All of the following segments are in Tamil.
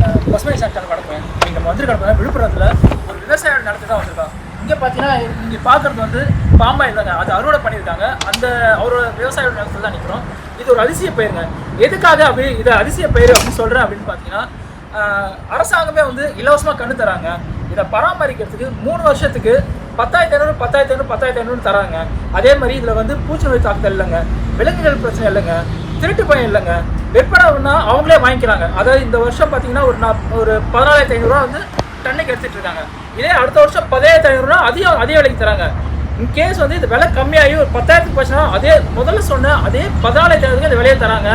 பசுமை சாப்பிட்டாங்க வணக்கம் நீங்கள் நம்ம வந்திருக்க விழுப்புரத்தில் ஒரு விவசாய நிலத்தை தான் வந்திருக்காங்க இங்கே பார்த்தீங்கன்னா நீங்கள் பார்க்குறது வந்து பாம்பாயில் தாங்க அது அறுவடை பண்ணியிருக்காங்க. அந்த அவரோட விவசாய நிலத்தில் தான் நிற்கிறோம் இது ஒரு அதிசய பயிருங்க. எதுக்காக அப்படி இது அதிசய பயிர் அப்படின்னு சொல்கிறேன் அப்படின்னு பார்த்தீங்கன்னா அரசாங்கமே வந்து இலவசமாக கண்டு தராங்க. இதை பராமரிக்கிறதுக்கு மூணு வருஷத்துக்கு பத்தாயிரத்தி ஐநூறு பத்தாயிரத்தி ஐநூறு பத்தாயிரத்தி ஐநூறு தராங்க. அதே மாதிரி இதில் வந்து பூச்சி நோய் தாக்குதல் இல்லைங்க. விலங்குகள் பிரச்சனை இல்லைங்க. திருட்டு பயம் இல்லைங்க. விற்பனைனா அவங்களே வாங்கிக்கிறாங்க. அதாவது இந்த வருஷம் பார்த்தீங்கன்னா ஒரு நா ஒரு பதினாலாயிரத்தி ஐநூறுரூவா வந்து டன்னுக்கு எடுத்துகிட்டு இருக்காங்க. இதே அடுத்த வருஷம் பதினாயிரத்தி ஐநூறுரூவா அதிகம் அதிக விலைக்கு தராங்க. இன்கேஸ் வந்து இது விலை கம்மியாகி ஒரு பத்தாயிரத்துக்கு போச்சுன்னா அதே முதல்ல சொன்ன அதே பதினாலாயிரத்தி ஐநூறுக்கு இந்த விலையை தராங்க.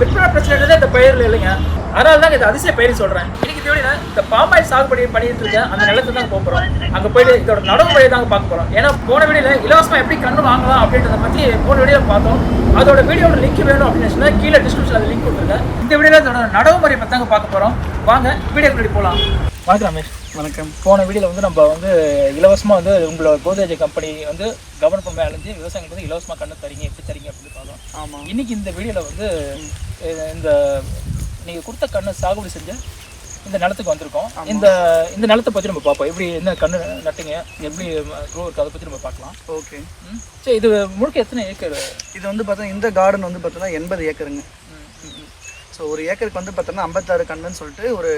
விற்பனை பிரச்சனைன்றதே இந்த பயிரில் இல்லைங்க. அதனால தான் இது அதிசய பயிர் சொல்கிறேன் இன்னைக்கு இந்த வீடியோ இந்த பாமாயில் சாகுபடி பண்ணிட்டு இருக்கேன் அந்த நிலத்துக்கு தான் போக போகிறோம் அங்கே போயிட்டு இதோட நடவு முறையை தாங்க பார்க்க போகிறோம் ஏன்னா போன வீடியோவில் இலவசமாக எப்படி கண்ணு வாங்கலாம் அப்படின்றத பற்றி போன வீடியோ பார்த்தோம். அதோட வீடியோட லிங்க் வேணும் அப்படின்னு சொன்னா கீழே டிஸ்கிரிப்ஷனில் லிங்க் கொடுத்துருங்க இந்த வீடியோவில் இதோட நடவு முறை பற்றி தாங்க பார்க்க போகிறோம் வாங்க வீடியோ முன்னாடி போகலாம் வணக்கம் ரமேஷ். வணக்கம். போன வீடியோவில் வந்து நம்ம வந்து இலவசமாக வந்து உங்களோட கோதேஜ் கம்பெனி வந்து கவர்மெண்ட் மேலேருந்து விவசாயிகளுக்கு வந்து இலவசமாக கண்ணு தரீங்க எப்படி தரீங்க அப்படின்னு பார்த்தோம். ஆமாம் இன்னைக்கு இந்த வீடியோவில் வந்து இந்த நீங்கள் கொடுத்த கண்ணு சாகுபடி செஞ்ச இந்த நிலத்துக்கு வந்திருக்கோம். இந்த இந்த நிலத்தை பற்றி நம்ம பார்ப்போம். எப்படி என்ன கண்ணு நட்டுங்க எப்படி க்ரோ இருக்கு அதை பற்றி நம்ம பார்க்கலாம். ஓகே. ம். சரி இது முழுக்க எத்தனை ஏக்கர்? இது வந்து பார்த்தா இந்த கார்டன் வந்து பார்த்தோன்னா எண்பது ஏக்கருங்க. ஸோ ஒரு ஏக்கருக்கு வந்து பார்த்தோன்னா ஐம்பத்தாறு கண்ணுன்னு சொல்லிட்டு ஒரு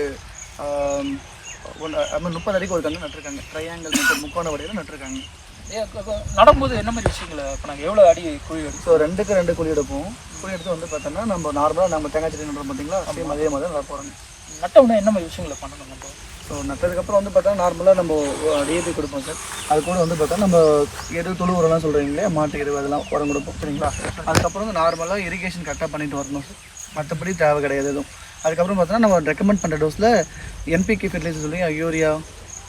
ஒன்று முப்பது அடிக்கு ஒரு கன்று நட்டிருக்காங்க. ட்ரையாங்கல் மெத்தட் முக்கோண வடிவில் நட்டிருக்காங்க. நடும்போது என்ன மாதிரி விஷயங்களை இப்போ நாங்கள் எவ்வளோ அடி குழி எடுத்து? ஸோ ரெண்டுக்கு ரெண்டு குழி எடுப்போம். குழி எடுத்து வந்து பார்த்தோன்னா நம்ம நார்மலாக நம்ம தேங்காய் செடி நடுறோம் பார்த்தீங்களா சேம் அதே மாதிரி நட போகிறோங்க நட்ட உடனே என்ன மாதிரி விஷயங்களை பண்ணணும் நம்ம? ஸோ நட்டதுக்கப்புறம் வந்து பார்த்தா நார்மலாக நம்ம டிஏபி கொடுப்போம் சார். அது கூட வந்து பார்த்தா நம்ம எரு துளு உரம்லாம் சொல்கிறீங்களே மாட்டு எரு அதெல்லாம் உரம் கொடுப்போம் சரிங்களா? அதுக்கப்புறம் வந்து நார்மலாக இரிகேஷன் கரெக்டாக பண்ணிட்டு வரணும் சார். மற்றபடி தேவை கிடையாது எதுவும். அதுக்கப்புறம் பார்த்தோன்னா நம்ம ரெக்கமெண்ட் பண்ணுற டோஸில் என்பிகே ஃபெர்டிலைசர் சொல்லி யூரியா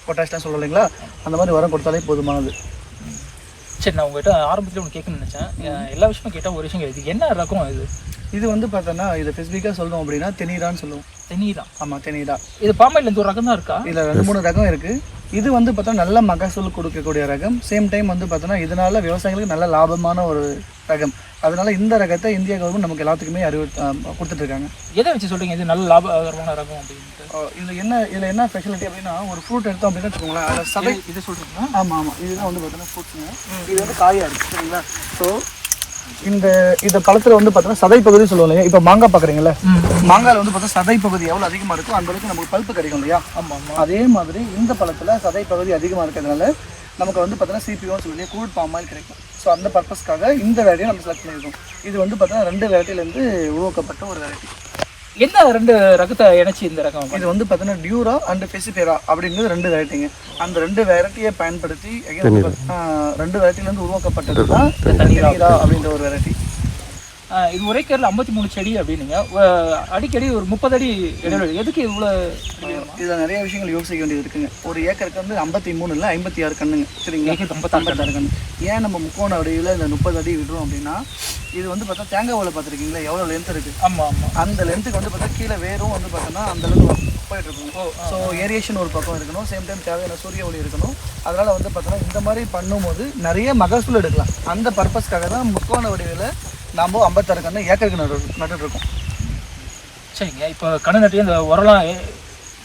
பொட்டாஷ்லாம் சொல்கிறோம் இல்லைங்களா? அந்த மாதிரி உரம் கொடுத்தாலே போதுமானது. சரி நான் உங்ககிட்ட ஆரம்பத்தில் ஒன்று கேட்கணும்னு நினச்சேன். எல்லா விஷயமும் கேட்டால் ஒரு விஷயம் இது என்ன ரகம் இது இது வந்து பார்த்தோன்னா இதை ஸ்பெசிஃபிக்காக சொல்லணும் அப்படின்னா தெனீரான்னு சொல்லுவோம். தென்னி தான் ஆமாம் தெனீரா இது பாம்பையில் இந்த ஒரு ரகம் தான் இருக்கா? இதில் ரெண்டு மூணு ரகம் இருக்குது இது வந்து பார்த்தா நல்ல மகசூல் கொடுக்கக்கூடிய ரகம். சேம் டைம் வந்து பார்த்தோன்னா இதனால விவசாயிகளுக்கு நல்ல லாபமான ஒரு ரகம். அதனால இந்த ரகத்தை இந்திய கவர்மெண்ட் நமக்கு எல்லாத்துக்குமே அறிவு கொடுத்துட்டு இருக்காங்க. எதை வச்சு சொல்றீங்க? இது நல்ல லாபகரமான ரகம் அப்படின்ட்டு. அஹ் இதுல என்ன இதில் என்ன ஸ்பெஷாலிட்டி அப்படின்னா ஒரு ஃப்ரூட் எடுத்தோம் அப்படின்னா வச்சுக்கோங்களேன் அதில் சதை இது- சொல்றீங்களா? ஆமாம் ஆமாம் இதுதான் வந்து பார்த்தோன்னா ஃப்ரூட்ஸுங்க இது வந்து காயாக இருக்குது சரிங்களா? ஸோ இந்த இந்த பழத்தில் வந்து பார்த்தோன்னா சதை பகுதி சொல்லுவோம் இல்லையா? இப்போ மாங்காய் பார்க்குறீங்களா மாங்காயில் வந்து பார்த்தா சதை பகுதி எவ்வளோ அதிகமாக இருக்கோ அந்த அளவுக்கு நமக்கு பல்ப்பு கிடைக்கும் இல்லையா? ஆமா ஆமா. அதே மாதிரி இந்த பழத்தில் சதை பகுதி அதிகமாக இருக்கிறதுனால நமக்கு வந்து பார்த்தோன்னா சிபிஓன்னு சொல்லி கூழ் பாமாயில் கிடைக்கும். ஸோ அந்த பர்பஸ்க்காக இந்த வெரைட்டியை நம்ம செலக்ட் பண்ணியிருக்கோம். இது வந்து பார்த்தோன்னா ரெண்டு வெரைட்டிலேருந்து உருவாக்கப்பட்ட ஒரு வெரைட்டி என்ன ரெண்டு ரகத்தை இணைச்சி இந்த ரகம்? இது வந்து பார்த்தோன்னா டியூரா அண்ட் ஃபெசிபேரா அப்படிங்கிறது ரெண்டு வெரைட்டிங்க அந்த ரெண்டு வெரைட்டியை பயன்படுத்தி ரெண்டு வெரைட்டிலேருந்து உருவாக்கப்பட்டது தான் அப்படின்ற ஒரு வெரைட்டி இது ஒரே கேரில் ஐம்பத்தி மூணு செடி அப்படின்னீங்க. அடிக்கடி ஒரு முப்பது அடி இடைவெளி. எதுக்கு இவ்வளோ இதில் நிறைய விஷயங்கள் யோசிக்க வேண்டியது இருக்குங்க. ஒரு ஏக்கருக்கு வந்து ஐம்பத்தி மூணு இல்லை ஐம்பத்தி ஆறு கண்ணுங்க. சரிங்களா? ஏக்கருக்கு ஐம்பத்தாறு கண்ணு. ஏன் நம்ம முக்கோண அடியில் இந்த முப்பது அடி விடுறோம் அப்படின்னா இது வந்து பார்த்தா தேங்காய் ஓலை பார்த்துருக்கீங்களா? எவ்வளோ லென்த் இருக்குது ஆமா ஆமா. அந்த லென்த்துக்கு வந்து பார்த்தா கீழே வேரும் வந்து பார்த்தோன்னா அந்த அளவுக்கு போயிட்டு இருக்கணும் ஸோ ஏரியேஷன் ஒரு பக்கம் இருக்கணும். சேம் டைம் தேவையான சூரிய ஒளி இருக்கணும். அதனால வந்து பார்த்தோன்னா இந்த மாதிரி பண்ணும்போது நிறைய மகசூல் எடுக்கலாம். அந்த பர்பஸ்க்காக தான் முக்கோண வடிவில் நாம் ஐம்பத்தாறு கண்ணு ஏக்கருக்கு நடு நட்டுட்டு இருக்கோம் சரிங்க. இப்போ கண்ணு நட்டி இந்த உரம்லாம்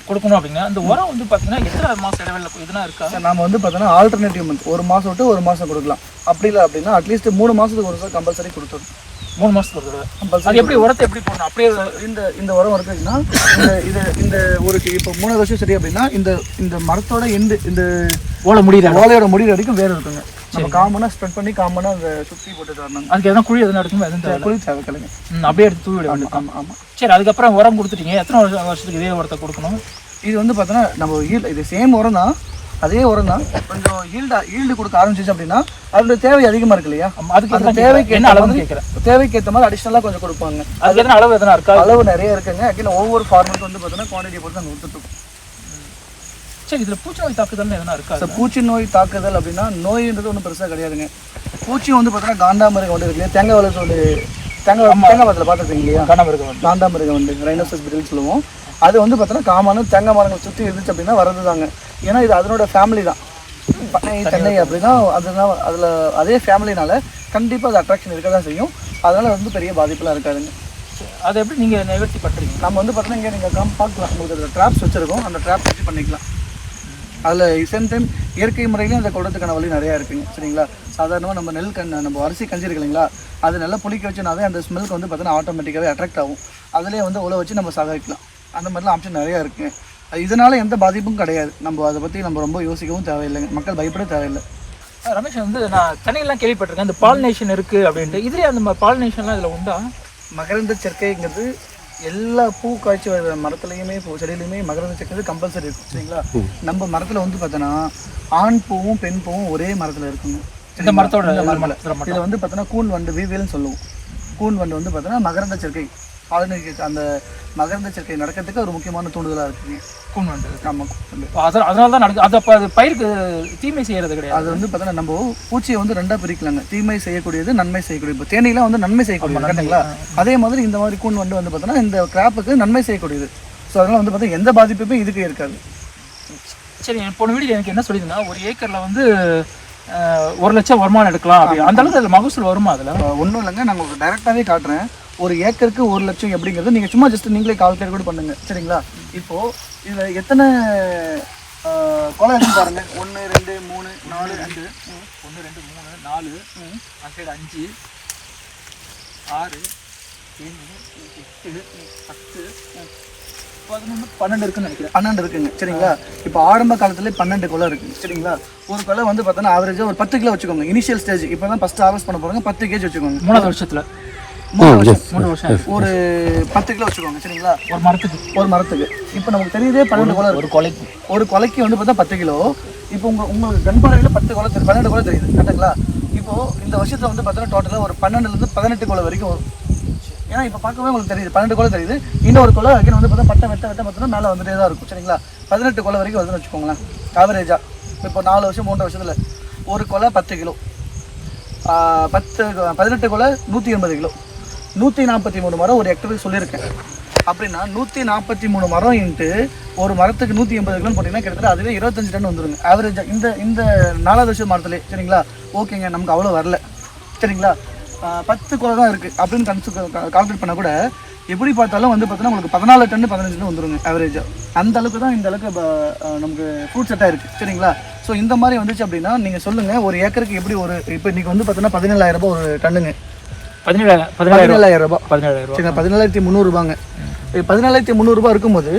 கொடுக்கணும் அப்படின்னா இந்த உரம் வந்து பார்த்தீங்கன்னா எத்தனை மாதம் இடைவெளியில் எதுனா இருக்கா? சார் நாம வந்து பார்த்தோன்னா ஆல்டர்னேட்டிவ் மந்த் ஒரு மாதம் விட்டு ஒரு மாதம் கொடுக்கலாம். அப்படி இல்லை அப்படின்னா அட்லீஸ்ட் மூணு மாதத்துக்கு ஒரு சார் கம்பல்சரி கொடுத்துரும் மூணு மாதத்துக்கு ஒரு தடவை. அது எப்படி உரத்தை எப்படி போடணும்? அப்படியே இந்த இந்த உரம் இருக்குதுன்னா இந்த இது இந்த ஒரு இப்போ மூணு வருஷம் சரி அப்படின்னா இந்த இந்த மரத்தோட எண்டு இந்த ஓலை முடியுது ஓலையோட முடிவு வரைக்கும் வேர் இருக்குங்க. நம்ம காமனாக ஸ்ப்ரெட் பண்ணி காமனாக அந்த சுற்றி போட்டுட்டு வரணும் அதுக்கு எதனா குழி எதனா எடுக்கணும்? எதுவும் தேவை குழி தேவை கிழங்கு அப்படியே எடுத்து தூவி விட வேண்டியது ஆமாம் ஆமாம் சரி அதுக்கப்புறம் உரம் கொடுத்துட்டீங்க. எத்தனை வருஷம் வருஷத்துக்கு இதே உரத்தை கொடுக்கணும்? இது வந்து பார்த்தோன்னா நம்ம இது சேம் உரம் தான். அதே உரம் தான் கொஞ்சம் ஈல்டா ஈல்டு கொடுக்க ஆரம்பிச்சிச்சு அப்படின்னா அதோட தேவை அதிகமாக இருக்கு இல்லையா? அதுக்கு அந்த தேவைக்கு என்ன மாதிரி- கேட்குறேன் தேவைக்கு ஏற்ற மாதிரி அடிஷ்னலாக கொஞ்சம் கொடுப்பாங்க. அதுக்கு எதனா அளவு எதனா இருக்கா? அளவு நிறைய இருக்குங்க. அகைன் ஒவ்வொரு ஃபார்மருக்கு வந்து பார்த்தோன்னா குவான்டிட்டி பொறுத்து அங்கே கொடுத்துட்ருக்கோம் சரி இதுல பூச்சி நோய் தாக்குதல்னு எதனா இருக்கா ஸோ பூச்சி நோய் தாக்குதல் அப்படின்னா நோயின்றது ஒன்றும் பெருசாக கிடையாதுங்க. பூச்சி வந்து பார்த்தோன்னா காண்டாமிருகம் வந்து இருக்கு இல்லையா? தேங்காய் வளர்ச்சி தேங்காய் தேங்காய் மரத்தில் பார்த்துருக்கீங்க இல்லையா? வேண்டும் காண்டாமிருகம் வந்து. ரைனோசஸ் பிரில் சொல்லுவோம். அது வந்து பார்த்தோன்னா காமான தேங்காய் மரங்கள் சுற்றி இருந்துச்சு அப்படின்னா வரது தாங்க ஏன்னா இது அதனோட ஃபேமிலி தான். பண்ணை தென்னை அப்படின்னா அதுதான் அதில் அதே ஃபேமிலினால கண்டிப்பாக அது அட்ராக்ஷன் இருக்க தான் செய்யும். அதனால வந்து பெரிய பாதிப்புலாம் இருக்காதுங்க. அதை எப்படி நீங்க நிவர்த்தி பண்றீங்க? நம்ம வந்து பார்த்தீங்கன்னா இங்கே நீங்கள் கம் பார்க்கலாம். உங்களுக்கு அதில் ட்ராப்ஸ் வச்சுருக்கோம். அந்த ட்ராப் வச்சு பண்ணிக்கலாம். அதில் சேம் டைம் இயற்கை முறையிலையும் அதை கொடுறதுக்கான வழி நிறையா இருக்குங்க. சரிங்களா? சாதாரணமாக நம்ம நெல் கண் நம்ம அரிசி கஞ்சி இருக்கு இல்லைங்களா? அது நல்லா புளிக்க வச்சுனாவே அந்த ஸ்மெல்க்கு வந்து பார்த்தீங்கன்னா ஆட்டோமேட்டிக்காகவே அட்ராக்ட் ஆகும். அதிலே வந்து உழ வச்சு நம்ம சாக வைக்கலாம் அந்த மாதிரிலாம் ஆப்ஷன் நிறையா இருக்குங்க அது இதனால எந்த பாதிப்பும் கிடையாது. நம்ம அதை பற்றி நம்ம ரொம்ப யோசிக்கவும் தேவையில்லைங்க மக்கள் பயப்பட தேவையில்லை. ரமேஷ் வந்து நான் சென்னையெல்லாம் கேள்விப்பட்டிருக்கேன். இந்த பாலினேஷன் இருக்கு அப்படின்ட்டு. இதுலயே அந்த பாலினேஷன்லாம் இதுல உண்டா? மகரந்த சேர்க்கைங்கிறது எல்லா பூ காய்ச்சி வர மரத்துலையுமே பூ செடியிலையுமே மகரந்த சேர்க்கை கம்பல்சரி இருக்கும் சரிங்களா? நம்ம மரத்துல வந்து பார்த்தோன்னா ஆண் பூவும் பெண் பூவும் ஒரே மரத்துல இருக்குங்க. இந்த மரத்தோட மட்டும். இதுல வந்து பார்த்தோன்னா கூன் வண்டு வீவேல்னு சொல்லுவோம். கூன் வண்டு வந்து பார்த்தோன்னா மகரந்த சேர்க்கை. பாலினேஷன் அந்த மகரந்த சேர்க்கை நடக்கிறதுக்கு ஒரு முக்கியமான தூண்டுதலா இருக்குங்க. கூன் வந்து ஆமாம் அதனால அதனால தான் நடக்குது அது அப்போ அது பயிருக்கு தீமை செய்யறது கிடையாது. அது வந்து பார்த்தோன்னா நம்ம பூச்சியை வந்து ரெண்டா பிரிக்கலாங்க. தீமை செய்யக்கூடியது நன்மை செய்யக்கூடியது. இப்போ தேனீலாம் வந்து நன்மை செய்யக்கூடியது கரெக்டுங்களா? அதே மாதிரி இந்த மாதிரி கூன் வண்டு வந்து பார்த்தோன்னா இந்த கிராப்புக்கு நன்மை செய்யக்கூடியது. ஸோ அதனால வந்து பார்த்தா எந்த பாதிப்புமே இதுக்கு இருக்காது. சரி போன வீடியோ எனக்கு என்ன சொல்லியிருந்தா ஒரு ஏக்கர்ல வந்து ஒரு லட்சம் வருமானம் எடுக்கலாம் அப்படி அந்த அளவுக்கு அதுல மகசூல் வருமா அதுல? ஒன்றும் இல்லைங்க. நான் உங்களுக்கு டைரெக்டாகவே காட்டுறேன். ஒரு ஏக்கருக்கு ஒரு லட்சம் எப்படிங்கிறது நீங்கள் சும்மா ஜஸ்ட் நீங்களே கால்குலேட் கூட பண்ணுங்க. சரிங்களா? இப்போது இதில் எத்தனை ஆஹ், கொலை இருக்குன்னு பாருங்க. ஒன்று ரெண்டு மூணு நாலு ரெண்டு. ஒன்று ரெண்டு மூணு நாலு. அந்த சைடு அஞ்சு. ஆறு. ஏழு எட்டு பத்து. பதினொன்று பன்னெண்டு இருக்குன்னு நினைக்கிறேன். பன்னெண்டு இருக்குங்க. சரிங்களா? இப்போ ஆரம்ப காலத்துல பன்னெண்டு கொலை இருக்குது சரிங்களா? ஒரு கொலை வந்து பார்த்தோன்னா ஆவரேஜாக ஒரு பத்து கிலோ வச்சுக்கோங்க. இனிஷியல் ஸ்டேஜ் இப்போ தான் ஃபஸ்ட்டு ஹார்வெஸ்ட் பண்ண போகிறாங்க பத்து கேஜி வச்சுக்கோங்க. மூணாவது வருஷத்தில். மூணு வருஷம் மூணு வருஷம். ஒரு பத்து கிலோ வச்சுக்கோங்க சரிங்களா? ஒரு மரத்துக்கு. ஒரு மரத்துக்கு. இப்போ நமக்கு தெரியுதே பன்னெண்டு இருக்கு ஒரு கொலைக்கு. ஒரு கொலைக்கு வந்து பார்த்தா பத்து கிலோ. இப்போ உங்க உங்களுக்கு கண்பாறையில் பத்து கொலை தெரியும் பன்னெண்டு கொலை தெரியுது கரெக்டுங்களா? இப்போ இந்த வருஷத்துல வந்து பார்த்தீங்கன்னா டோட்டலாக ஒரு பன்னெண்டுலேருந்து பதினெட்டு கொலை வரைக்கும் வரும். ஏன்னா இப்போ பார்க்கவே உங்களுக்கு தெரியுது பன்னெண்டு கொலை தெரியுது. இன்னொரு கொலை again வந்து பார்த்தா பட்டை வெட்ட வெட்ட பார்த்தோன்னா மேலே வந்துட்டே தான் இருக்கும் சரிங்களா? பதினெட்டு கொலை வரைக்கும் வருதுன்னு வச்சுக்கோங்களேன் ஆவரேஜாக இப்போ நாலு வருஷம் மூன்று வருஷத்துல ஒரு கொலை பத்து கிலோ. பத்து பதினெட்டு கொலை நூற்றி எண்பது கிலோ. நூற்றி நாற்பத்தி மூணு மரம் ஒரு ஹெக்டருக்கு சொல்லியிருக்கேன். அப்படின்னா நூற்றி நாற்பத்தி மூணு மரம் இன்ட்டு ஒரு மரத்துக்கு நூற்றி எண்பது கிலோ போட்டிங்கன்னா கிட்டத்தட்ட அதுவே இருபத்தஞ்சு டன் வந்துருங்க. ஆவரேஜாக இந்த இந்த நாலாவது வருஷம் மரத்துலேயே சரிங்களா? ஓகேங்க நமக்கு அவ்வளோ வரல. சரிங்களா? பத்து குறை தான் இருக்குது அப்படின்னு கன்சு கால்குலேட் பண்ண கூட எப்படி பார்த்தாலும் வந்து பார்த்தீங்கன்னா உங்களுக்கு பதினாலு டன் பதினஞ்சு டன் வந்துருங்க ஆவரேஜாக அந்த அளவுக்கு தான் இந்த அளவுக்கு நமக்கு ஃப்ரூட் செட்டாக இருக்குது சரிங்களா? ஸோ இந்த மாதிரி வந்துச்சு அப்படின்னா நீங்கள் சொல்லுங்கள் ஒரு ஏக்கருக்கு எப்படி ஒரு இப்போ இன்றைக்கி வந்து பார்த்தீங்கன்னா பதினேழாயிரம் ரூபாய் ஒரு டன்னுங்க பதினேழாயிரம் பதினேழாயிரம் ரூபாய். பதினேழாயிரம் சரிங்களா பதினேழாயிரத்தி முந்நூறுபாங்க பதினேழாயிரத்தி முந்நூறுபா இருக்கும்போது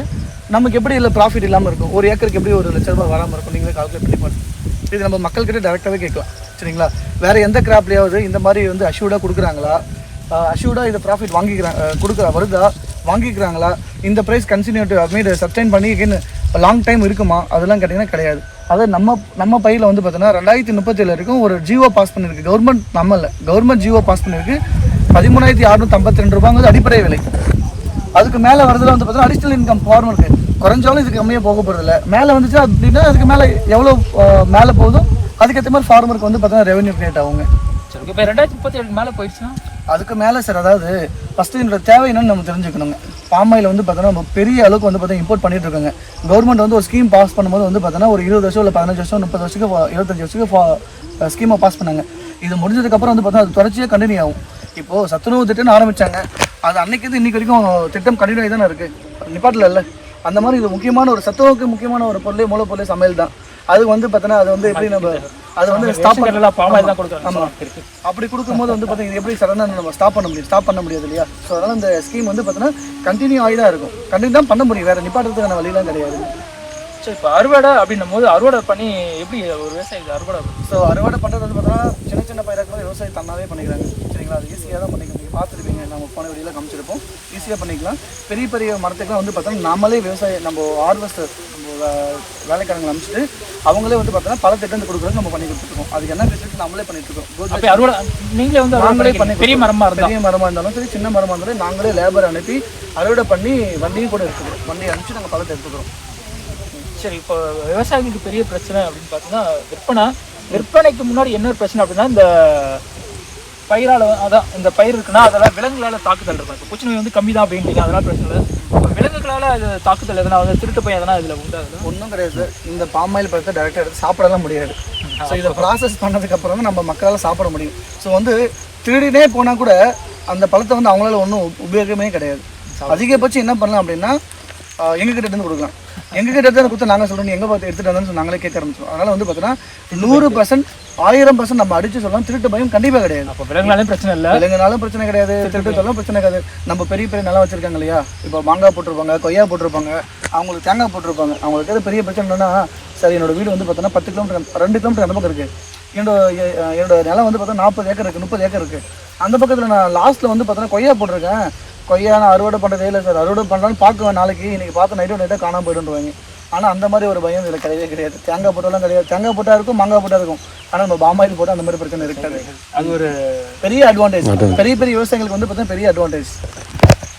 நமக்கு எப்படி இல்லை ப்ராஃபிட் இல்லாமல் இருக்கும்? ஒரு ஏக்கருக்கு எப்படி ஒரு லட்ச ரூபாய் வராமல் இருக்கும்? நீங்களே கால்குலேட் பண்ணி பாருங்க. இது நம்ம மக்கள்கிட்ட டேரெக்டாகவே கேட்கலாம். சரிங்களா? வேறு எந்த கிராப்லேயாவது இந்த மாதிரி வந்து அஷ்யூர்டாக கொடுக்குறாங்களா? அஷ்யூர்டாக இது ப்ராஃபிட் வாங்கிக்கிறாங்க கொடுக்குறா வருதா? வாங்கிக்கிறாங்களா? இந்த ப்ரைஸ் கன்சினியூ மீது சப்டைன் பண்ணி லாங் டைம் இருக்குமா? அதெல்லாம் கேட்டிங்கன்னா கிடையாது. அதை நம்ம நம்ம பையில் வந்து பார்த்தோன்னா ரெண்டாயிரத்தி முப்பத்தேழு வரைக்கும் ஒரு ஜியோ பாஸ் பண்ணியிருக்கு கவர்மெண்ட் நம்ம இல்லை. கவர்மெண்ட் ஜியோ பாஸ் பண்ணியிருக்கு பதிமூணாயிரத்தி அறுநூத்தி ஐம்பத்தி ரெண்டு ரூபாங்கிறது அடிப்படை விலை. அதுக்கு மேலே வரதுல வந்து பார்த்தீங்கன்னா அடிஷனல் இன்கம் ஃபார்மருக்கு குறைஞ்சாலும் இதுக்கு கம்மியாக போக போகிறதில்ல மேலே வந்துச்சு அப்படின்னா அதுக்கு மேலே எவ்வளோ மேலே போகுதோ அதுக்கேற்ற மாதிரி ஃபார்மருக்கு வந்து பார்த்தீங்கன்னா ரெவன்யூ கிரியேட் ஆகுங்க. சரி இப்போ ரெண்டாயிரத்தி முப்பத்தி ஏழு மேலே போயிடுச்சுன்னா? அதுக்கு மேலே சார் அதாவது ஃபஸ்ட்டு இதோட தேவை என்னன்னு நம்ம தெரிஞ்சுக்கணுங்க. பாமாயில் வந்து பார்த்தோன்னா நம்ம பெரிய அளவுக்கு வந்து பார்த்தீங்கன்னா இம்போர்ட் பண்ணிட்டு இருக்காங்க. கவர்மெண்ட் வந்து ஒரு ஸ்கீம் பாஸ் பண்ணும்போது வந்து பார்த்தோன்னா ஒரு இருபது வருஷம் இல்லை பதினஞ்சு வருஷம் முப்பது வருஷத்துக்கு ஃபா- இருபத்தஞ்சு வருஷத்துக்கு ஸ்கீமை பாஸ் பண்ணாங்க. இது முடிஞ்சதுக்கப்புறம் வந்து பார்த்தா அது தொடர்ச்சியாக கண்டினியூ ஆகும். இப்போது சத்துணவு திட்டம்னு ஆரம்பித்தாங்க அது அன்னைக்கு இன்றைக்கி இன்னைக்கு வரைக்கும் திட்டம் கண்டினியூ ஆகி தானே இருக்குது நிப்பாட்டில் இல்லை. அந்த மாதிரி இது முக்கியமான ஒரு சத்துணவுக்கு முக்கியமான ஒரு பொருளே மூலப்பொருளே சமையல் தான் அது வந்து பார்த்தோன்னா அது வந்து எப்படி நம்ம அது வந்து ஸ்டாப் பண்ண எல்லாம் பாமாயில் தான் கொடுக்குறாங்க ஆமா. இருக்கு அப்படி கொடுக்கும்போது வந்து பார்த்தீங்கன்னா எப்படி சடனாக நம்ம ஸ்டாப் பண்ண முடியும்? ஸ்டாப் பண்ண முடியாது இல்லையா? ஸோ அதனால் இந்த ஸ்கீம் வந்து பார்த்தீங்கன்னா கண்டினியூ ஆகி தான் இருக்கும். கண்டினியூ தான் பண்ண முடியும். வேறு நிப்பாட்டுறதுக்கான வழியெல்லாம் கிடையாது. சரி இப்போ அறுவடை அப்படின்னும் போது அறுவடை பண்ணி எப்படி ஒரு விவசாயி இது அறுவடை? ஸோ அறுவடை பண்ணுறது வந்து பார்த்தீங்கன்னா சின்ன சின்ன பயிராக கூட விவசாயம் தன்னாவே பண்ணிக்கிறாங்க. சரிங்களா? அது ஈஸியாக தான் பண்ணிக்க பார்த்துருப்பீங்க. நம்ம போன வெளியில் காமிச்சிருப்போம். ஈஸியாக பண்ணிக்கலாம். பெரிய பெரிய மரத்துக்குலாம் வந்து பார்த்தோம்னா நாமளே விவசாயம் நம்ம ஹார்வெஸ்டர் நம்ம வேலைக்காரங்களை அனுப்பிச்சிட்டு அவங்களே வந்து பார்த்தோன்னா பல திட்டம் கொடுக்குறது நம்ம பண்ணி கொடுத்துருக்கோம். அதுக்கு என்ன ஃபெசிலிட்டி நம்மளே பண்ணிட்டு இருக்கோம். அறுவடை நீங்களே வந்து நாங்களே பண்ணி பண்ணி பெரிய மரமாக இருந்தால் பெரிய மரமாக இருந்தாலும் சரி சின்ன மரமாக இருந்தாலும் நாங்களே லேபர் அனுப்பி அறுவடை பண்ணி வண்டியும் கூட எடுத்துக்கிறோம். வண்டியை அனுப்பிச்சு நாங்கள் பழத்தை எடுத்துக்கிறோம். சரி இப்போ விவசாயிகளுக்கு பெரிய பிரச்சனை அப்படின்னு பார்த்தீங்கன்னா விற்பனை விற்பனைக்கு முன்னாடி என்ன பிரச்சனை அப்படின்னா இந்த பயிரால் அதான் இந்த பயிர் இருக்குன்னா அதெல்லாம் விலங்குகளால் தாக்குதல் இருக்கும். இப்போ பூச்சி நோய் வந்து கம்மி தான் அப்படின்றீங்க அதெல்லாம் பிரச்சனை இல்லை. இப்போ விலங்குகளால் அது தாக்குதல் எதனா வந்து திருட்டு போய் எதனா இதில் உண்டு ஒன்றும் கிடையாது இந்த பாமாயில் பழத்தை டேரெக்டாக எடுத்து சாப்பிடலாம் முடியாது. ஸோ இதை ப்ராசஸ் பண்ணதுக்கப்புறம் தான் நம்ம மக்களால் சாப்பிட முடியும். ஸோ வந்து திருடினே போனால் கூட அந்த பழத்தை வந்து அவங்களால ஒன்றும் உபயோகமே கிடையாது. அதிகபட்சம் என்ன பண்ணலாம் அப்படின்னா ஆஹ் எங்க கிட்ட இருந்து கொடுக்கலாம். எங்க கிட்ட இருந்து கொடுத்து நாங்கள் சொல்றோம். நீ எங்க பார்த்து எடுத்துட்டு வந்தோம்னு நாங்களே கேட்க ஆரம்பிச்சிடும் அதனால வந்து பார்த்தீங்கன்னா நூறு பர்சன்ட் ஆயிரம் பர்சன்ட் நம்ம அடிச்சு சொல்லலாம் திருட்டு பயம் கண்டிப்பாக கிடையாது. அப்போ விலங்குனாலும் பிரச்சனை இல்லை. விலங்குனாலும் பிரச்சனை கிடையாது. திருட்டுனாலும் பிரச்சனை கிடையாது. நம்ம பெரிய பெரிய நிலம் வச்சிருக்காங்க இல்லையா? இப்போ மாங்காய் போட்டிருப்பாங்க கொய்யா போட்டிருப்பாங்க அவங்களுக்கு தேங்காய் போட்டிருப்பாங்க. அவங்களுக்கு இருக்கிற பெரிய பிரச்சனை என்னன்னா சரி என்னோட வீடு வந்து பார்த்தோன்னா பத்து கிலோமீட்டர் ரெண்டு கிலோமீட்டர் அந்த பக்கம் இருக்கு. என்னோட என்னோட நிலம் வந்து பார்த்தா நாற்பது ஏக்கர் இருக்கு முப்பது ஏக்கர் இருக்கு. அந்த பக்கத்தில் நான் லாஸ்ட்ல வந்து பார்த்தோன்னா கொய்யா போட்டிருக்கேன். கொய்யா நான் அறுவடை பண்ணுறதே இல்லை சார். அறுவடை பண்ணுறான்னு பார்க்குவேன் நாளைக்கு. இன்னைக்கு பார்த்து நைட்டு நைட்டாக காணாம போயிடுவாங்க ஆனால் அந்த மாதிரி ஒரு பயம் இதில் கிடையவே கிடையாது. தேங்காய் போட்டாலும் கிடையாது. தேங்காய் போட்டா இருக்கும் மாங்காய் போட்டா இருக்கும். ஆனால் நம்ம பாமாயில் போட்டால் அந்த மாதிரி பிரச்சனை இருக்காது. அது ஒரு பெரிய அட்வான்டேஜ் பெரிய பெரிய விவசாயிகளுக்கு வந்து பார்த்தீங்கன்னா பெரிய அட்வான்டேஜ்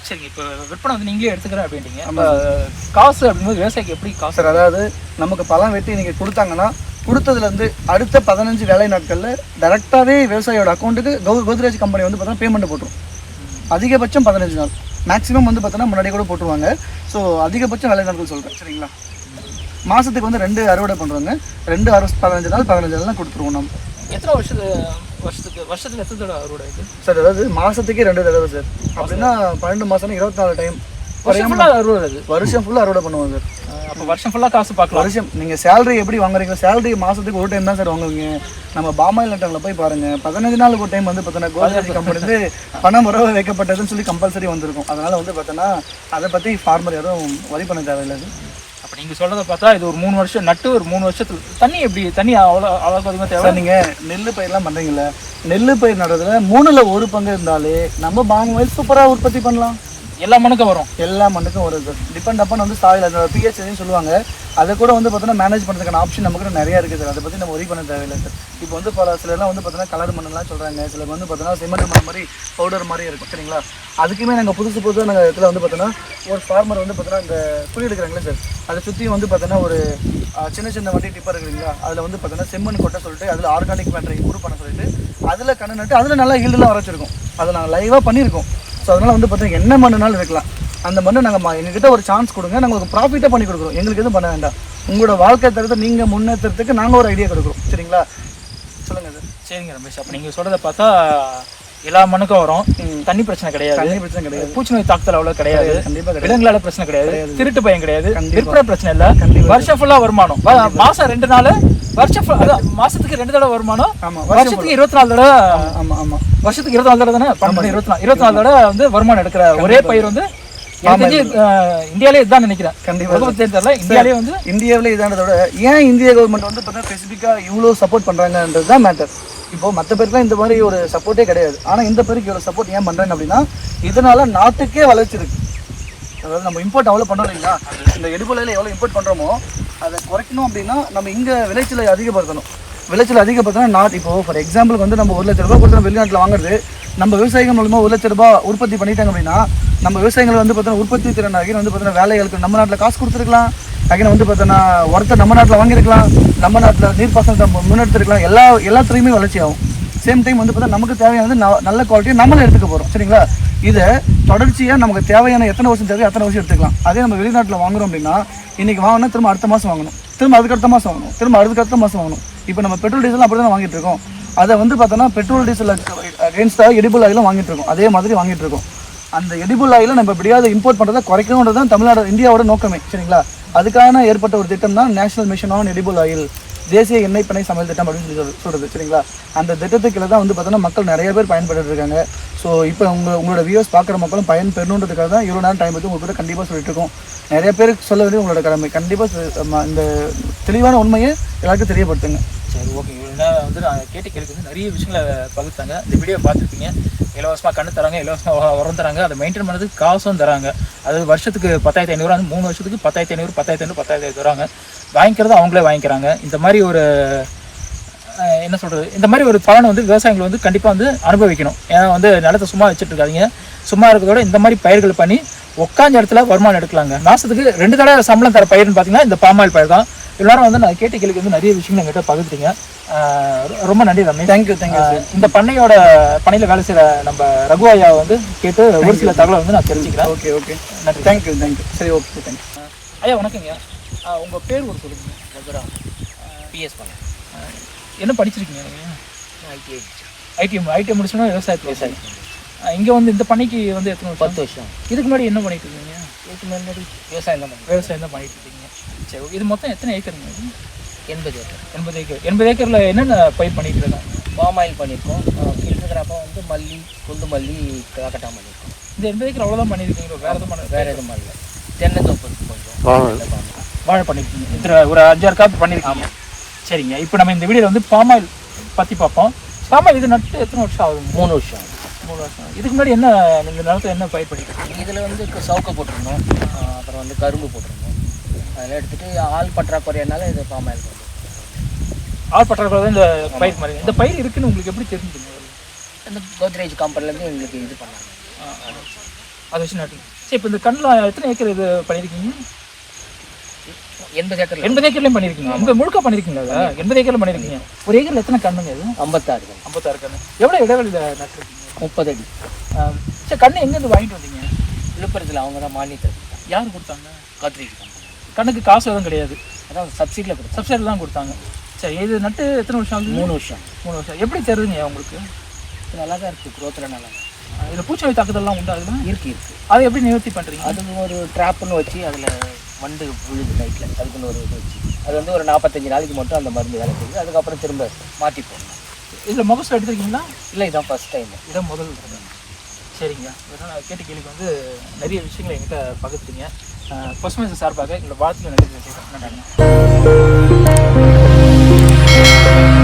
சரிங்க. இப்போ விற்பனை வந்து நீங்களே எடுத்துக்கிறேன் அப்படின்ட்டீங்க அப்போ காசு அப்படிங்கும்போது விவசாயிக்கு எப்படி காசு? சார் அதாவது நமக்கு பழம் வெட்டி இன்னைக்கு கொடுத்தாங்கன்னா கொடுத்ததுலேருந்து அடுத்த பதினஞ்சு வேலை நாட்களில் டேரெக்டாகவே விவசாயியோட அக்கௌண்ட்டுக்கு கோ கோத்ரேஜ் கம்பெனி வந்து பார்த்தீங்கன்னா பேமெண்ட் போட்டுரும். அதிகபட்சம் பதினஞ்சு நாள். மேக்ஸிமம் வந்து பார்த்தோன்னா முன்னாடி கூட போட்டுருவாங்க. ஸோ அதிகபட்சம் வேலை நாட்கள் சொல்கிறேன் சரிங்களா? மாதத்துக்கு வந்து ரெண்டு அறுவடை பண்ணுறாங்க ரெண்டு அறு பதினஞ்சு நாள் பதினஞ்சு நாள் கொடுத்துருவோம் நம்ம. எத்தனை வருஷத்து வருஷத்துக்கு வருஷத்துக்கு எத்தனை தடவை அறுவடை சார் அதாவது மாதத்துக்கே ரெண்டு தடவை சார். அப்படின்னா பன்னெண்டு மாதம் இருபத்தி நாலு டைம் வருஷம் ஃபுல்லாக அறுவடை இது வருஷம் ஃபுல்லாக அறுவடை பண்ணுவோம் சார். அப்போ வருஷம் ஃபுல்லாக காசு பார்க்கலாம். வருஷம் நீங்கள் சேலரி எப்படி வாங்குறீங்க சேலரி மாதத்துக்கு ஒரு டைம் தான் சார் வாங்குவீங்க. நம்ம பாமாயில் நட்டனில் போய் பாருங்க. பதினஞ்சு நாளுக்கு ஒரு டைம் வந்து பார்த்தோன்னா கோல்டு கம்பெனி வந்து பணம் உறவு வைக்கப்பட்டதுன்னு சொல்லி கம்பல்சரி வந்திருக்கும். அதனால் வந்து பார்த்தோன்னா அதை பற்றி ஃபார்மர் யாரும் வரி பண்ண தேவையில்லை அப்போ நீங்கள் சொல்கிறத பார்த்தா இது ஒரு மூணு வருஷம் நட்டு ஒரு மூணு வருஷத்துல தண்ணி எப்படி தண்ணி அவ்வளோ அவ்வளோ அதிகமாக தேவை? நீங்கள் நெல் பயிர்லாம் பண்ணுறீங்கள நெல் பயிர் நடுறதுல மூணில் ஒரு பங்கு இருந்தாலே நம்ம பாமாயில் சூப்பராக உற்பத்தி பண்ணலாம். எல்லா மண்ணுக்கும் வரும். எல்லா மண்ணுக்கும் வருது சார் டிபெண்ட் அப்பன் வந்து சாயில் அந்த பிஹெச்னு சொல்லுவாங்க. அதை கூட வந்து பார்த்தோன்னா மேனேஜ் பண்ணுறதுக்கான ஆப்ஷன் நமக்கு நிறைய இருக்குது சார் அதை பற்றி நம்ம ஒரி பண்ண தேவையில்லை சார் இப்போ வந்து பல சிலர்லாம் வந்து பார்த்தோன்னா கலர் மண்ணெல்லாம் சொல்கிறாங்க சிலர் வந்து பார்த்தோன்னா சிமெண்ட் மண் மாதிரி பவுடர் மாதிரி இருக்கும். சரிங்களா? அதுக்குமே நாங்கள் புதுசு புதுசாக நாங்கள் இதில் வந்து பார்த்தோன்னா ஒரு ஃபார்மர் வந்து பார்த்தோன்னா இந்த குழி எடுக்கிறாங்களே சார் அதை சுற்றியும் வந்து பார்த்தோன்னா ஒரு சின்ன சின்ன வண்டி டிப்பர் இருக்குங்களா அதில் வந்து பார்த்தோன்னா செம்மண் கொட்டை சொல்லிட்டு அதில் ஆர்கானிக் மேட்டரை இம்ப்ரூவ் பண்ண சொல்லிட்டு அதில் கண்ணு நட்டு அதில் நல்லா ஹீல்டெலாம் வர அதை நாங்கள் லைவாக பண்ணியிருக்கோம். ஸோ அதனால் வந்து பார்த்தீங்கன்னா என்ன மண்ணுனாலும் இருக்கலாம். அந்த மண்ணை நாங்கள் எங்ககிட்ட ஒரு சான்ஸ் கொடுங்க. நாங்கள் உங்களுக்கு ப்ராஃபிட்டாக பண்ணி கொடுக்குறோம். எங்களுக்கு எதுவும் பண்ண வேண்டாம். உங்களோட வாழ்க்கை தரத்தை நீங்கள் முன்னேற்றத்துக்கு நாங்கள் ஒரு ஐடியா கொடுக்குறோம். சரிங்களா? சொல்லுங்கள் சார் சரிங்க ரமேஷ். அப்போ நீங்கள் சொல்கிறத பார்த்தா எல்லா மண்ணுக்கும் வரும். தண்ணி பிரச்சனை கிடையாது. தண்ணி பிரச்சனை கிடையாது. பூச்சி நோய் தாக்குதல் அவ்வளோ கிடையாது. விலங்குகளால பிரச்சனை கிடையாது. திருட்டு பயம் கிடையாது. விற்பனை பிரச்சனை இல்ல. வருஷம் ஃபுல்லா வருமானம். மாசம் ரெண்டு நாள் வருஷம் மாசத்துக்கு ரெண்டு தடவை வருமானம். வருஷத்துக்கு இருபத்தி நாலு தடவை ஆமாம் ஆமாம் வருஷத்துக்கு இருபத்தி நாலு தடவை தானே? பன்னெண்டு இருபத்தி நாலு இருபத்தி நாலு தடவை வந்து வருமானம் எடுக்கிற ஒரே பயிர் வந்து இந்தியாவிலே இதுதான் நினைக்கிறேன். கண்டிப்பா. தெரியல இந்தியாவிலே வந்து இந்தியாவில் இதானதோட ஏன் இந்திய கவர்மெண்ட் வந்து பார்த்தீங்கன்னா ஸ்பெசிஃபிக்காக இவ்வளோ சப்போர்ட் பண்ணுறாங்கன்றது தான் மேட்டர் இப்போ மற்ற பேருக்குலாம் இந்த மாதிரி ஒரு சப்போர்ட்டே கிடையாது. ஆனால் இந்த பேருக்கு இவ்வளோ சப்போர்ட் ஏன் பண்ணுறாங்க அப்படின்னா இதனால நாட்டுக்கே வளர்ச்சி இருக்கு. அதாவது நம்ம இம்போர்ட் அவ்வளோ பண்ணோம் இல்லைங்களா? இந்த எடுபலையில் எவ்வளோ இம்போர்ட் பண்ணுறோமோ அதை குறைக்கணும் அப்படின்னா நம்ம இங்கே விளைச்சலை அதிகப்படுத்தணும். விளைச்சல் அதிகப்படுத்தினா நாட் இப்போ ஃபார் எக்ஸாம்பிளுக்கு வந்து நம்ம ஒரு லட்ச ரூபாய் கொடுத்து வெளிநாட்டில் வாங்குறது நம்ம விவசாயிகள் மூலமாக ஒரு லட்ச ரூபா உற்பத்தி பண்ணிட்டாங்க அப்படின்னா நம்ம விவசாயிகள் வந்து பார்த்தோன்னா உற்பத்தி திறன் வந்து பார்த்தோன்னா வேலைகளுக்கு நம்ம நாட்டில் காசு கொடுத்துருக்கலாம். அகைன் வந்து பார்த்தோன்னா உரத்தை நம்ம நாட்டில் வாங்கியிருக்கலாம் நம்ம நாட்டில் நீர்ப்பாசனத்தை முன்னெடுத்துருக்கலாம். எல்லா எல்லாத்துலேயுமே வளர்ச்சி ஆகும் சேம் டைம் வந்து பார்த்தா நமக்கு தேவையானது ந- நல்ல குவாலிட்டியை நம்மளே எடுத்துக்க போகிறோம் சரிங்களா? இதை தொடர்ச்சியாக நமக்கு தேவையான எத்தனை வருஷம் தேவையோ அத்தனை வருஷம் எடுத்துக்கலாம். அதே நம்ம வெளிநாட்டில் வாங்குறோம் அப்படின்னா இன்றைக்கி வாங்கினா திரும்ப அடுத்த மாதம் வாங்கணும். திரும்ப அதுக்கு அடுத்த மாதம் வாங்கணும். திரும்ப அதுக்கு அடுத்த மாதம் வாங்கணும். இப்போ நம்ம பெட்ரோல் டீசல் அப்படி தான் வாங்கிட்டு இருக்கோம். அதை வந்து பார்த்தோன்னா பெட்ரோல் டீசல் அகேன்ஸ்டாக எடிபிள் ஆகிலாம் வாங்கிட்டு இருக்கோம். அதே மாதிரி வாங்கிட்டு இருக்கோம். அந்த எடிபுல் ஆயில நம்ம எப்படியாவது இம்போர்ட் பண்ணுறதை குறைக்கணுன்றது தான் தமிழ்நாடு இந்தியாவோட நோக்கமே சரிங்களா? அதுக்கான ஏற்பட்ட ஒரு திட்டம் தான் national mission on edible oil தேசிய எண்ணெய் பண்ணை சமையல் திட்டம் அப்படின்னு சொல்லி சொல்கிறது சொல்றது சரிங்களா? அந்த திட்டத்துக்குள்ள தான் வந்து பார்த்தோன்னா மக்கள் நிறைய பேர் பயன்பட்டு இருக்காங்க. ஸோ இப்போ உங்க உங்களோட வியூஸ் பார்க்குற மக்களும் பயன் பெறணுன்றதுக்காக தான் இவ்வளோ நேரம் டைம் எடுத்து உங்களுக்கு கண்டிப்பாக சொல்லிட்டு இருக்கோம். நிறைய பேருக்கு சொல்ல வேண்டிய உங்களோட கடமை. கண்டிப்பாக இந்த தெளிவான உண்மையை எல்லாருக்கும் தெரியப்படுத்துங்க. சரி ஓகே இவ்வளோ வந்து நான் கேட்டு கேட்குறது வந்து நிறைய விஷயங்களை பகுத்தாங்க இந்த வீடியோ பார்த்துருப்பீங்க. இலவசமாக கண்ணு தராங்க இலவசமாக உரம் தராங்க. அதை மெயின்டைன் பண்ணுறதுக்கு காசும் தராங்க. அது வருஷத்துக்கு பத்தாயிரத்தி ஐநூறு வந்து மூணு வருஷத்துக்கு பத்தாயிரத்தி ஐநூறு பத்தாயிரத்தி ஐநூறு பத்தாயிரத்தி ஐநூறு தராங்க. வாங்கிக்கிறது அவங்களே வாங்கிக்கிறாங்க. இந்த மாதிரி ஒரு என்ன சொல்கிறது இந்த மாதிரி ஒரு பலனை வந்து விவசாயிகள் வந்து கண்டிப்பாக வந்து அனுபவிக்கணும். ஏன்னா வந்து நிலத்தை சும்மா வச்சுட்டு இருக்காதீங்க சும்மா இருக்கிறதோட இந்த மாதிரி பயிர்கள் பண்ணி உட்காந்த இடத்துல வருமானம் எடுக்கலாங்க. மாதத்துக்கு ரெண்டு தடவை சம்பளம் தர பயிர்னு பார்த்தீங்கன்னா இந்த பாமாயில் பயிர் தான். எல்லாரும் வந்து நான் கேட்ட கேள்விக்கு வந்து நிறைய விஷயங்கள் எங்கிட்ட ரொ- ரொம்ப நன்றி ரமேஷ். தேங்க்யூ தேங்க்யூ இந்த பண்ணையோட பண்ணையில் வேலை செய்கிற நம்ம ரகு ஐயா வந்து கேட்டு ஒரு சில தகவலை வந்து நான் தெரிஞ்சுக்கிறேன். ஓகே ஓகே நன்றி. தேங்க்யூ தேங்க்யூ சரி ஓகே தேங்க்யூ ஐயா வணக்கங்க அஹ் உங்க பேர் ஒரு சொல்லுங்க. ரகுரா பிஎஸ் பண்ணேன் என்ன படிச்சிருக்கீங்க நீங்கள் ஐடிஐ ஐடிஎம் ஐடிஎம் முடிச்சோன்னா விவசாயத்தில் விவசாயம் இங்கே வந்து இந்த பணிக்கு வந்து எத்தனை பத்து வருஷம். இதுக்கு முன்னாடி என்ன பண்ணிட்டு இருக்கீங்க? இதுக்கு முன்னாடி விவசாயம் தான் விவசாயம் தான் பண்ணிட்டு இருக்கீங்க. சரி okay. இது மொத்தம் எத்தனை ஏக்கருங்க இது? எண்பது ஏக்கர் எண்பது ஏக்கர் எண்பது ஏக்கரில் என்னென்ன பயிர் பண்ணிட்டு இருக்காங்க பாம் ஆயில் பண்ணியிருக்கோம் கிட்டத்தட்ட வந்து மல்லி குண்டு மல்லி காக்கட்டா பண்ணியிருக்கோம் இந்த எண்பது ஏக்கர் அவ்வளோதான் பண்ணியிருக்கீங்க வேறு எதுவும் பண்ண வேறு எதுவும் பண்ணல. தென்னந்தோப்பு கொஞ்சம் வாழை பண்ணியிருக்கீங்க இத்தனை ஒரு அஞ்சாறு காப்பு பண்ணியிருக்கீங்க சரிங்க. இப்போ நம்ம இந்த வீடியோவில் வந்து பாமாயில் பற்றி பார்ப்போம். பாமாயில் இது நட்டு எத்தனை வருஷம் ஆகுதுங்க? மூணு வருஷம் மூணு வருஷம் இதுக்கு முன்னாடி என்ன இந்த நிலத்தில் என்ன பயிர் பண்ணிட்டு இருக்கீங்க இதில் வந்து சவுக்க போட்டிருந்தோம். அப்புறம் வந்து கரும்பு போட்டிருந்தோம். அதெல்லாம் எடுத்துட்டு ஆள் பற்றாக்குறையனால இது பாம் ஆயில் ஆள் பற்றாக்குறை தான் இந்த பயிர் மாதிரி. இந்த பயிர் இருக்குன்னு உங்களுக்கு எப்படி தெரிஞ்சுங்க? இந்த கோத்ரேஜ் கம்பெனிலேருந்து எங்களுக்கு இது பண்ணாங்க. அதை. வச்சு நட்டு. சரி இப்போ இந்த கண்ணில் எத்தனை ஏக்கர் இது பண்ணியிருக்கீங்க? எண்பது ஏக்கர் எண்பது ஏக்கர்லையும் பண்ணியிருக்கீங்க. எண்பது முழுக்க பண்ணியிருக்கீங்களா? எண்பது ஏக்கர்ல பண்ணியிருக்கீங்க. ஒரு ஏக்கரில் எத்தனை கண்ணுங்க இது? ஐம்பத்தாறு கன்று. ஐம்பத்தாறு கண்ணு. எவ்வளோ இடைவெளியில் நட்டுருக்கீங்க? முப்பது அடி. சரி கண்ணு எங்கேருந்து வாங்கிட்டு வந்தீங்க? விழுப்புரத்தில் அவங்க தான் மானியத்தில் கொடுத்தாங்க யார் கொடுத்தாங்க? கோத்ரேஜ் கண்ணுக்கு காசு எதுவும் கிடையாது. அதான் சப்சிடியில் கொடுத்தாங்க சப்சிடி தான் கொடுத்தாங்க. சரி இது நட்டு எத்தனை வருஷம் ஆகுது? மூணு வருஷம். மூணு வருஷம். எப்படி தெரியுதுங்க உங்களுக்கு இது நல்லா தான் இருக்குது குரோத்தில் நல்லா இதுல பூச்சி நோய் தாக்குதல்லாம் உண்டா அதுல? இருக்கு இருக்கு. அதை எப்படி நிவர்த்தி பண்ணுறீங்க அதுக்கு ஒரு ட்ராப்னு வச்சு அதில் வண்டு விழுது நைட்டில் அதுக்குன்னு ஒரு இது வச்சு. அது வந்து ஒரு நாற்பத்தஞ்சு நாளைக்கு மட்டும் அந்த மருந்து வேலை செய்யுது. அதுக்கப்புறம் திரும்ப மாற்றி போடணும் இதில் முகசூல் எடுத்திருக்கீங்களா? இல்லை இதான் ஃபர்ஸ்ட் டைம் இதான் முதல். சரிங்க. இதனால் கேட்டு கேட்ட கேள்விக்கு வந்து நிறைய விஷயங்களை என்கிட்ட பகிர்ந்தீங்க பசுமை சார்பாக எங்களை வாழ்த்துக்கள் நிறைய செய்கிறேன் நன்றிங்க.